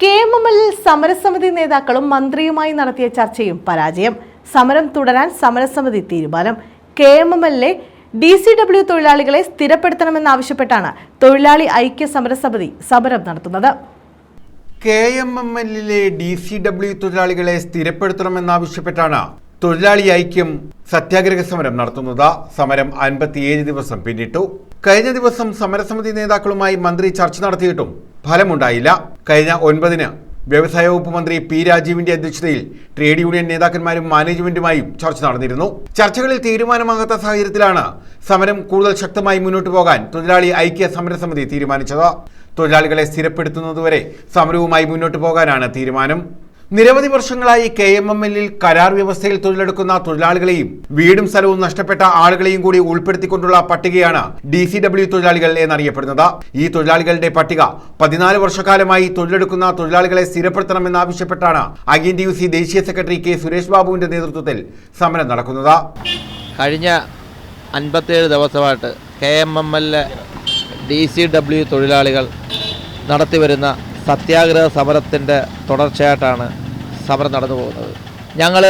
K M M L സമരസമിതി നേതാക്കളും മന്ത്രിയുമായി നടത്തിയ ചർച്ചയും പരാജയം. സമരം തുടരാൻ സമരസമിതി തീരുമാനം. കെ എം എം എല്ലിലെ ഡി സി ഡബ്ല്യു തൊഴിലാളികളെ സ്ഥിരപ്പെടുത്തണമെന്നാവശ്യപ്പെട്ടാണ് തൊഴിലാളി ഐക്യ സമരസമിതി സമരം നടത്തുന്നത്. കെ എം എം എല്ലിലെ ഡി സി ഡബ്ല്യു തൊഴിലാളികളെ സ്ഥിരപ്പെടുത്തണമെന്നാവശ്യപ്പെട്ടാണ് തൊഴിലാളി ഐക്യം സത്യാഗ്രഹ സമരം നടത്തുന്നത്. സമരം അൻപത്തിയേഴ് ദിവസം പിന്നിട്ടു. കഴിഞ്ഞ ദിവസം സമരസമിതി നേതാക്കളുമായി മന്ത്രി ചർച്ച നടത്തിയിട്ടും ഫലമുണ്ടായില്ല. കഴിഞ്ഞ ഒൻപതിന് വ്യവസായ വകുപ്പ് മന്ത്രി പി രാജീവിന്റെ അധ്യക്ഷതയിൽ ട്രേഡ് യൂണിയൻ നേതാക്കന്മാരും മാനേജ്മെന്റുമായും ചർച്ച നടന്നിരുന്നു. ചർച്ചകളിൽ തീരുമാനമാകാത്ത സാഹചര്യത്തിലാണ് സമരം കൂടുതൽ ശക്തമായി മുന്നോട്ട് പോകാൻ തൊഴിലാളി ഐക്യ സമരസമിതി തീരുമാനിച്ചത്. തൊഴിലാളികളെ സ്ഥിരപ്പെടുത്തുന്നതുവരെ സമരവുമായി മുന്നോട്ട് പോകാനാണ് തീരുമാനം. നിരവധി വർഷങ്ങളായി കെ എം എം എല്ലിൽ കരാർ വ്യവസ്ഥയിൽ തൊഴിലെടുക്കുന്ന തൊഴിലാളികളെയും വീടും സ്ഥലവും നഷ്ടപ്പെട്ട ആളുകളെയും കൂടി ഉൾപ്പെടുത്തിക്കൊണ്ടുള്ള പട്ടികയാണ് ഡി സി ഡബ്ല്യു തൊഴിലാളികൾ എന്നറിയപ്പെടുന്നത്. ഈ തൊഴിലാളികളുടെ പട്ടിക പതിനാല് വർഷക്കാലമായി തൊഴിലെടുക്കുന്ന തൊഴിലാളികളെ സ്ഥിരപ്പെടുത്തണമെന്നാവശ്യപ്പെട്ടാണ് അഖിൽ യു സി ദേശീയ സെക്രട്ടറി കെ സുരേഷ് ബാബുവിന്റെ നേതൃത്വത്തിൽ സമരം നടക്കുന്നത്. കഴിഞ്ഞ അൻപത്തേഴ് ദിവസമായിട്ട് K M M L D C W തൊഴിലാളികൾ നടത്തിവരുന്ന സത്യാഗ്രഹ സമരത്തിന്റെ തുടർച്ചയായിട്ടാണ് സമരം നടന്നു പോകുന്നത്. ഞങ്ങൾ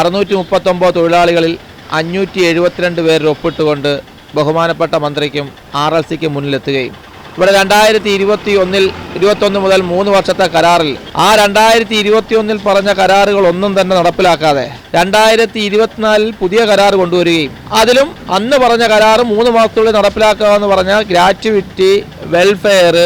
അറുന്നൂറ്റി മുപ്പത്തൊമ്പത് തൊഴിലാളികളിൽ അഞ്ഞൂറ്റി എഴുപത്തിരണ്ട് പേരിൽ ഒപ്പിട്ടുകൊണ്ട് ബഹുമാനപ്പെട്ട മന്ത്രിക്കും ആർ എൽ സിക്കും മുന്നിലെത്തുകയും. ഇവിടെ രണ്ടായിരത്തി ഇരുപത്തി ഒന്നിൽ ഇരുപത്തൊന്ന് മുതൽ മൂന്ന് വർഷത്തെ കരാറിൽ ആ രണ്ടായിരത്തി ഇരുപത്തി ഒന്നിൽ പറഞ്ഞ കരാറുകൾ ഒന്നും തന്നെ നടപ്പിലാക്കാതെ രണ്ടായിരത്തി ഇരുപത്തിനാലിൽ പുതിയ കരാർ കൊണ്ടുവരികയും അതിലും അന്ന് പറഞ്ഞ കരാർ മൂന്ന് മാസത്തിനുള്ളിൽ നടപ്പിലാക്കുക എന്ന് പറഞ്ഞ ഗ്രാറ്റുവിറ്റി വെൽഫെയർ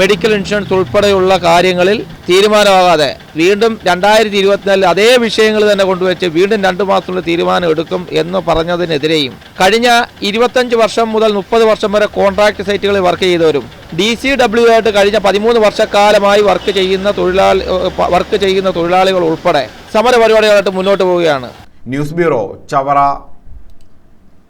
മെഡിക്കൽ ഇൻഷുറൻസ് ഉൾപ്പെടെയുള്ള കാര്യങ്ങളിൽ തീരുമാനമാകാതെ വീണ്ടും രണ്ടായിരത്തി ഇരുപത്തിനാലിൽ അതേ വിഷയങ്ങൾ തന്നെ കൊണ്ടുവച്ച് വീണ്ടും രണ്ട് മാസത്തിനുള്ള തീരുമാനം എടുക്കും എന്ന് പറഞ്ഞതിനെതിരെയും കഴിഞ്ഞ ഇരുപത്തഞ്ച് വർഷം മുതൽ മുപ്പത് വർഷം വരെ കോൺട്രാക്ട് സൈറ്റുകളിൽ വർക്ക് ചെയ്തവരും ഡി സി ഡബ്ല്യു ആയിട്ട് കഴിഞ്ഞ പതിമൂന്ന് വർഷക്കാലമായി വർക്ക് ചെയ്യുന്ന തൊഴിലാളി വർക്ക് ചെയ്യുന്ന തൊഴിലാളികൾ ഉൾപ്പെടെ സമര പരിപാടികളായിട്ട് മുന്നോട്ട് പോവുകയാണ്. News bureau Chavara